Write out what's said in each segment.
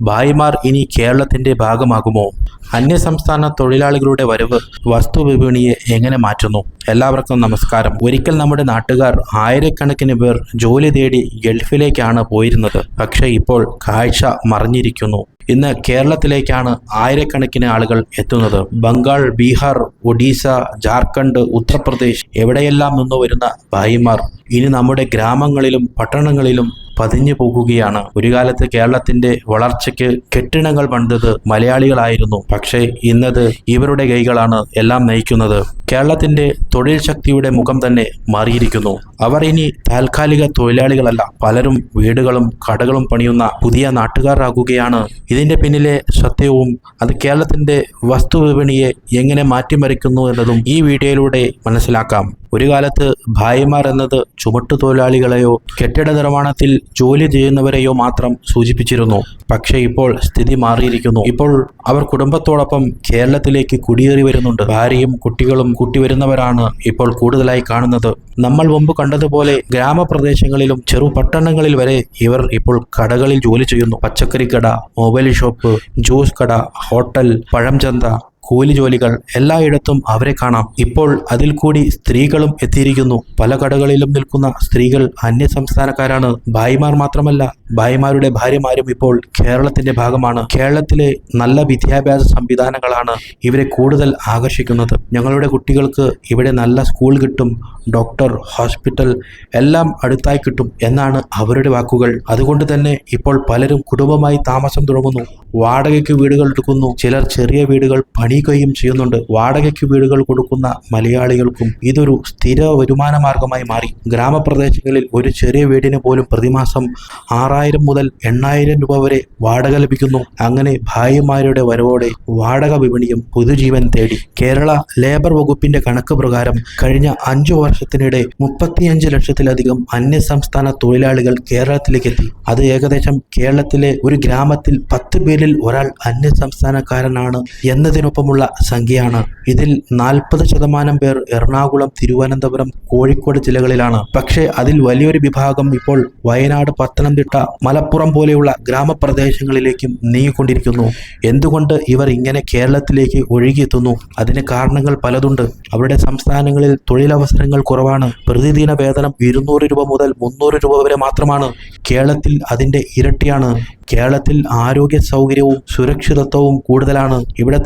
ഭായിമാർ ഇനി കേരളത്തിന്റെ ഭാഗമാകുമോ? അന്യസംസ്ഥാന തൊഴിലാളികളുടെ വരവ് വസ്തു വിപണിയെ എങ്ങനെ മാറ്റുന്നു? എല്ലാവർക്കും നമസ്കാരം. ഒരിക്കൽ നമ്മുടെ നാട്ടുകാർ ആയിരക്കണക്കിന് പേർ ജോലി തേടി ഗൾഫിലേക്കാണ് പോയിരുന്നത്. പക്ഷേ ഇപ്പോൾ കാഴ്ച മറിഞ്ഞിരിക്കുന്നു. ഇന്ന് കേരളത്തിലേക്കാണ് ആയിരക്കണക്കിന് ആളുകൾ എത്തുന്നത്. ബംഗാൾ ബീഹാർ ഒഡീസ ജാർഖണ്ഡ് ഉത്തർപ്രദേശ് എവിടെയെല്ലാം നിന്ന് വരുന്ന ഭായിമാർ ഇനി നമ്മുടെ ഗ്രാമങ്ങളിലും പട്ടണങ്ങളിലും പതിഞ്ഞു പോകുകയാണ്. ഒരു കാലത്ത് കേരളത്തിന്റെ വളർച്ചയ്ക്ക് കെട്ടിടങ്ങൾ പണിതത് മലയാളികളായിരുന്നു. പക്ഷേ ഇന്നത് ഇവരുടെ കൈകളാണ് എല്ലാം നയിക്കുന്നത്. കേരളത്തിന്റെ തൊഴിൽ ശക്തിയുടെ മുഖം തന്നെ മാറിയിരിക്കുന്നു. അവർ ഇനി താൽക്കാലിക തൊഴിലാളികളല്ല പലരും വീടുകളും കടകളും പണിയുന്ന പുതിയ നാട്ടുകാരാകുകയാണ്. ഇതിന്റെ പിന്നിലെ സത്യവും അത് കേരളത്തിന്റെ വസ്തുവിപണിയെ എങ്ങനെ മാറ്റിമറിക്കുന്നു എന്നതും ഈ വീഡിയോയിലൂടെ മനസ്സിലാക്കാം. ഒരു കാലത്ത് ഭായിമാർ എന്നത് ചുമട്ടു തൊഴിലാളികളെയോ കെട്ടിട നിർമ്മാണത്തിൽ ജോലി ചെയ്യുന്നവരെയോ മാത്രം സൂചിപ്പിച്ചിരുന്നു. പക്ഷേ ഇപ്പോൾ സ്ഥിതി മാറിയിരിക്കുന്നു. ഇപ്പോൾ അവർ കുടുംബത്തോടൊപ്പം കേരളത്തിലേക്ക് കുടിയേറി വരുന്നുണ്ട്. ഭാര്യയും കുട്ടികളും കൂട്ടിവരുന്നവരാണ് ഇപ്പോൾ കൂടുതലായി കാണുന്നത്. നമ്മൾ മുമ്പ് കണ്ടതുപോലെ ഗ്രാമപ്രദേശങ്ങളിലും ചെറു പട്ടണങ്ങളിൽ വരെ ഇവർ ഇപ്പോൾ കടകളിൽ ജോലി ചെയ്യുന്നു. പച്ചക്കറി കട മൊബൈൽ ഷോപ്പ് ജ്യൂസ് കട ഹോട്ടൽ പഴംചന്ത കൂലി ജോലികൾ എല്ലായിടത്തും അവരെ കാണാം. ഇപ്പോൾ അതിൽ കൂടി സ്ത്രീകളും എത്തിയിരിക്കുന്നു. പല കടകളിലും നിൽക്കുന്ന സ്ത്രീകൾ അന്യ സംസ്ഥാനക്കാരാണ് ഭായിമാർ മാത്രമല്ല ഭായിമാരുടെ ഭാര്യമാരും ഇപ്പോൾ കേരളത്തിന്റെ ഭാഗമാണ്. കേരളത്തിലെ നല്ല വിദ്യാഭ്യാസ സംവിധാനങ്ങളാണ് ഇവരെ കൂടുതൽ ആകർഷിക്കുന്നത്. ഞങ്ങളുടെ കുട്ടികൾക്ക് ഇവിടെ നല്ല സ്കൂൾ കിട്ടും ഡോക്ടർ ഹോസ്പിറ്റൽ എല്ലാം അടുത്തായി കിട്ടും എന്നാണ് അവരുടെ വാക്കുകൾ. അതുകൊണ്ട് തന്നെ ഇപ്പോൾ പലരും കുടുംബമായി താമസം തുടങ്ങുന്നു. വാടകയ്ക്ക് വീടുകൾ എടുക്കുന്നു. ചിലർ ചെറിയ വീടുകൾ പണിയുകയും ചെയ്യുന്നുണ്ട്. വാടകയ്ക്ക് വീടുകൾ കൊടുക്കുന്ന മലയാളികൾക്കും ഇതൊരു സ്ഥിര വരുമാന മാർഗമായി മാറി. ഗ്രാമപ്രദേശങ്ങളിൽ ഒരു ചെറിയ വീടിന് പോലും പ്രതിമാസം ആറായിരം മുതൽ എണ്ണായിരം രൂപ വരെ വാടക ലഭിക്കുന്നു. അങ്ങനെ ഭായിമാരുടെ വരവോടെ വാടക വിപണിയും പുതുജീവൻ തേടി. കേരള ലേബർ വകുപ്പിന്റെ കണക്ക് പ്രകാരം കഴിഞ്ഞ അഞ്ചു വർഷത്തിനിടെ മുപ്പത്തിയഞ്ച് ലക്ഷത്തിലധികം അന്യസംസ്ഥാന തൊഴിലാളികൾ കേരളത്തിലേക്ക് എത്തി. അത് ഏകദേശം കേരളത്തിലെ ഒരു ഗ്രാമത്തിൽ പത്ത് പേരിൽ ഒരാൾ അന്യസംസ്ഥാനക്കാരനാണ് എന്നതിനൊപ്പമുള്ള സംഖ്യയാണ്. ഇതിൽ നാൽപ്പത് ശതമാനം പേർ എറണാകുളം തിരുവനന്തപുരം കോഴിക്കോട് ജില്ലകളിലാണ്. പക്ഷേ അതിൽ വലിയൊരു വിഭാഗം ഇപ്പോൾ വയനാട് പത്തനംതിട്ട മലപ്പുറം പോലെയുള്ള ഗ്രാമപ്രദേശങ്ങളിലേക്കും നീങ്ങിക്കൊണ്ടിരിക്കുന്നു. എന്തുകൊണ്ട് ഇവർ ഇങ്ങനെ കേരളത്തിലേക്ക് ഒഴുകിയെത്തുന്നു? അതിന് കാരണങ്ങൾ പലതുണ്ട്. അവരുടെ സംസ്ഥാനങ്ങളിൽ തൊഴിലവസരങ്ങൾ കുറവാണ്. പ്രതിദിന വേതനം ഇരുന്നൂറ് രൂപ മുതൽ മുന്നൂറ് രൂപ വരെ മാത്രമാണ്. കേരളത്തിൽ അതിന്റെ ഇരട്ടിയാണ്. കേരളത്തിൽ ആരോഗ്യ സൗകര്യവും സുരക്ഷിതത്വവും കൂടുതലാണ്. ഇവിടെ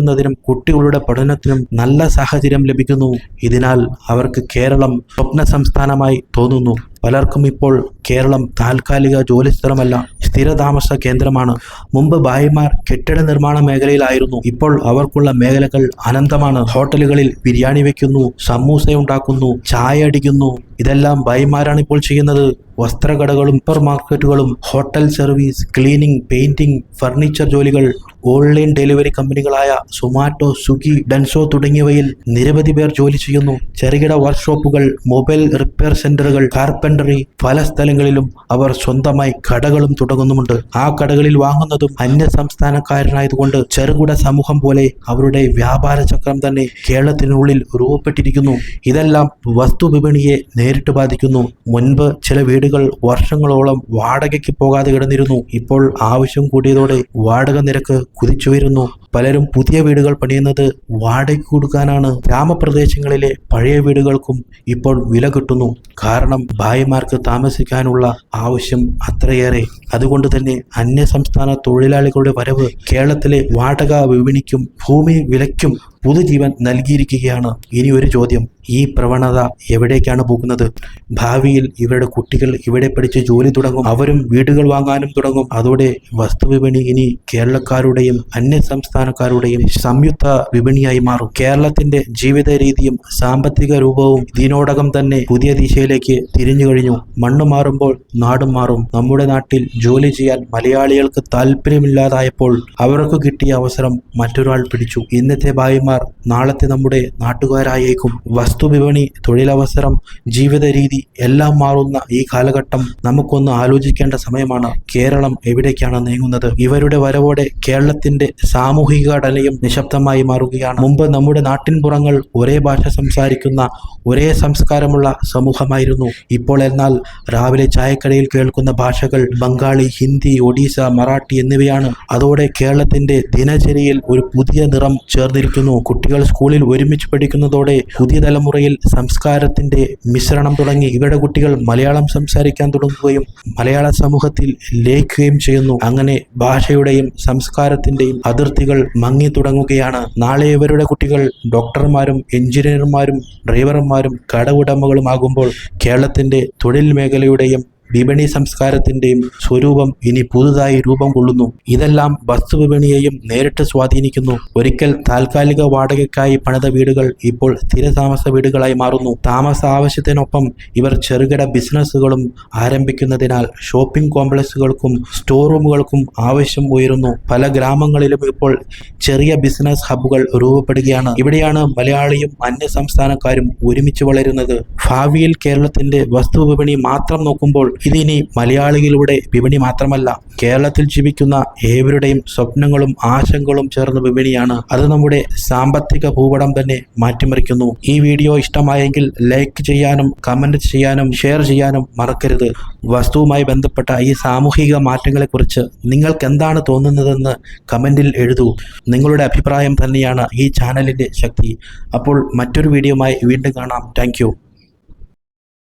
താമസിക്കുന്നതിനും കുട്ടികളുടെ പഠനത്തിനും നല്ല സാഹചര്യം ലഭിക്കുന്നു. ഇതിനാൽ അവർക്ക് കേരളം സ്വപ്ന സംസ്ഥാനമായി തോന്നുന്നു. പലർക്കും ഇപ്പോൾ കേരളം താൽക്കാലിക ജോലിസ്ഥലമല്ല സ്ഥിരതാമസ കേന്ദ്രമാണ്. മുമ്പ് ഭായിമാർ കെട്ടിട നിർമ്മാണ മേഖലയിലായിരുന്നു. ഇപ്പോൾ അവർക്കുള്ള മേഖലകൾ അനന്തമാണ്. ഹോട്ടലുകളിൽ ബിരിയാണി വെക്കുന്നു സമൂസ ഉണ്ടാക്കുന്നു ചായ അടിക്കുന്നു ഇതെല്ലാം ഭായിമാരാണ് ഇപ്പോൾ ചെയ്യുന്നത്. വസ്ത്രകടകളും super മാർക്കറ്റുകളും hotel service cleaning painting furniture ജോലികൾ ഓൺലൈൻ ഡെലിവറി കമ്പനികളായ സൊമാറ്റോ സ്വിഗ്ഗി ഡൻസോ തുടങ്ങിയവയിൽ നിരവധി പേർ ജോലി ചെയ്യുന്നു. ചെറുകിട വർക്ക്ഷോപ്പുകൾ മൊബൈൽ റിപ്പയർ സെന്ററുകൾ കാർപ്പന്ററി പല സ്ഥലങ്ങളിലും അവർ സ്വന്തമായി കടകളും തുടങ്ങുന്നുമുണ്ട്. ആ കടകളിൽ വാങ്ങുന്നതും അന്യ സംസ്ഥാനക്കാരനായതുകൊണ്ട് ചെറുകിട സമൂഹം പോലെ അവരുടെ വ്യാപാര ചക്രം തന്നെ കേരളത്തിനുള്ളിൽ രൂപപ്പെട്ടിരിക്കുന്നു. ഇതെല്ലാം വസ്തു വിപണിയെ നേരിട്ട് ബാധിക്കുന്നു. മുൻപ് ചില വീടുകൾ വർഷങ്ങളോളം വാടകയ്ക്ക് പോകാതെ കിടന്നിരുന്നു. ഇപ്പോൾ ആവശ്യം കൂടിയതോടെ വാടക നിരക്ക് കുതിച്ചുയരുന്നു. പലരും പുതിയ വീടുകൾ പണിയുന്നത് വാടകയ്ക്ക് കൊടുക്കാനാണ്. ഗ്രാമപ്രദേശങ്ങളിലെ പഴയ വീടുകൾക്കും ഇപ്പോൾ വില കിട്ടുന്നു. കാരണം ഭായിമാർക്ക് താമസിക്കാനുള്ള ആവശ്യം അത്രയേറെ. അതുകൊണ്ട് തന്നെ അന്യസംസ്ഥാന തൊഴിലാളികളുടെ വരവ് കേരളത്തിലെ വാടക വിപണിക്കും ഭൂമി വിലയ്ക്കും പുതുജീവൻ നൽകിയിരിക്കുകയാണ്. ഇനി ഒരു ചോദ്യം. ഈ പ്രവണത എവിടേക്കാണ് പോകുന്നത്? ഭാവിയിൽ ഇവരുടെ കുട്ടികൾ ഇവിടെ പഠിച്ച് ജോലി തുടങ്ങും. അവരും വീടുകൾ വാങ്ങാനും തുടങ്ങും. അതോടെ വസ്തുവിപണി ഇനി കേരളക്കാരുടെയും അന്യ സംസ്ഥാനക്കാരുടെയും സംയുക്ത വിപണിയായി മാറും. കേരളത്തിന്റെ ജീവിത രീതിയും സാമ്പത്തിക രൂപവും ഇതിനോടകം തന്നെ പുതിയ ദിശയിലേക്ക് തിരിഞ്ഞു കഴിഞ്ഞു. മണ്ണ് മാറുമ്പോൾ നാടും മാറും. നമ്മുടെ നാട്ടിൽ ജോലി ചെയ്യാൻ മലയാളികൾക്ക് താല്പര്യമില്ലാതായപ്പോൾ അവർക്ക് കിട്ടിയ അവസരം മറ്റൊരാൾ പിടിച്ചു. ഇന്നത്തെ ഭായിമാർ ഡോക്ടർമാർ നാളത്തെ നമ്മുടെ നാട്ടുകാരായേക്കും വസ്തുവിപണി തൊഴിലവസരം ജീവിത രീതി എല്ലാം മാറുന്ന ഈ കാലഘട്ടം നമുക്കൊന്ന് ആലോചിക്കേണ്ട സമയമാണ്. കേരളം എവിടേക്കാണ് നീങ്ങുന്നത്? ഇവരുടെ വരവോടെ കേരളത്തിന്റെ സാമൂഹിക ഘടനയും നിശബ്ദമായി മാറുകയാണ്. മുമ്പ് നമ്മുടെ നാട്ടിൻപുറങ്ങൾ ഒരേ ഭാഷ സംസാരിക്കുന്ന ഒരേ സംസ്കാരമുള്ള സമൂഹമായിരുന്നു. ഇപ്പോൾ എന്നാൽ രാവിലെ ചായക്കടയിൽ കേൾക്കുന്ന ഭാഷകൾ ബംഗാളി ഹിന്ദി ഒഡീസ മറാഠി എന്നിവയാണ്. അതോടെ കേരളത്തിന്റെ ദിനചര്യയിൽ ഒരു പുതിയ നിറം ചേർന്നിരിക്കുന്നു. കുട്ടികൾ സ്കൂളിൽ ഒരുമിച്ച് പഠിക്കുന്നതോടെ പുതിയ തലമുറയിൽ സംസ്കാരത്തിന്റെ മിശ്രണം തുടങ്ങി ഇവിടെ കുട്ടികൾ മലയാളം സംസാരിക്കാൻ തുടങ്ങുകയും മലയാള സമൂഹത്തിൽ ലയിക്കുകയും ചെയ്യുന്നു. അങ്ങനെ ഭാഷയുടെയും സംസ്കാരത്തിന്റെയും അതിർത്തികൾ മങ്ങി തുടങ്ങുകയാണ്. നാളെ ഇവരുടെ കുട്ടികൾ ഡോക്ടർമാരും എഞ്ചിനീയർമാരും ഡ്രൈവർമാരും കടവുടമകളുമാകുമ്പോൾ കേരളത്തിന്റെ തൊഴിൽ മേഖലയുടെയും വിപണി സംസ്കാരത്തിന്റെയും സ്വരൂപം ഇനി പുതുതായി രൂപം കൊള്ളുന്നു. ഇതെല്ലാം വസ്തു വിപണിയെയും നേരിട്ട് സ്വാധീനിക്കുന്നു. ഒരിക്കൽ താൽക്കാലിക വാടകയ്ക്കായി പണിത വീടുകൾ ഇപ്പോൾ സ്ഥിര താമസ വീടുകളായി മാറുന്നു. താമസ ആവശ്യത്തിനൊപ്പം ഇവർ ചെറുകിട ബിസിനസ്സുകളും ആരംഭിക്കുന്നതിനാൽ ഷോപ്പിംഗ് കോംപ്ലക്സുകൾക്കും സ്റ്റോർ റൂമുകൾക്കും ആവശ്യം ഉയരുന്നു. പല ഗ്രാമങ്ങളിലും ഇപ്പോൾ ചെറിയ ബിസിനസ് ഹബ്ബുകൾ രൂപപ്പെടുകയാണ്. ഇവിടെയാണ് മലയാളിയും അന്യ സംസ്ഥാനക്കാരും ഒരുമിച്ച് വളരുന്നത്. ഭാവിയിൽ കേരളത്തിന്റെ വസ്തുവിപണി മാത്രം നോക്കുമ്പോൾ ഇതിനി മലയാളികളുടെ വിപണി മാത്രമല്ല കേരളത്തിൽ ജീവിക്കുന്ന ഏവരുടെയും സ്വപ്നങ്ങളും ആശങ്കകളും ചേർന്ന വിപണിയാണ് അത് നമ്മുടെ സാമ്പത്തിക ഭൂപടം തന്നെ മാറ്റിമറിക്കുന്നു. ഈ വീഡിയോ ഇഷ്ടമായെങ്കിൽ ലൈക്ക് ചെയ്യാനും കമന്റ് ചെയ്യാനും ഷെയർ ചെയ്യാനും മറക്കരുത്. വസ്തുവുമായി ബന്ധപ്പെട്ട ഈ സാമൂഹിക മാറ്റങ്ങളെക്കുറിച്ച് നിങ്ങൾക്ക് എന്താണ് തോന്നുന്നതെന്ന് കമന്റിൽ എഴുതൂ. നിങ്ങളുടെ അഭിപ്രായം തന്നെയാണ് ഈ ചാനലിന്റെ ശക്തി. അപ്പോൾ മറ്റൊരു വീഡിയോയുമായി വീണ്ടും കാണാം. താങ്ക്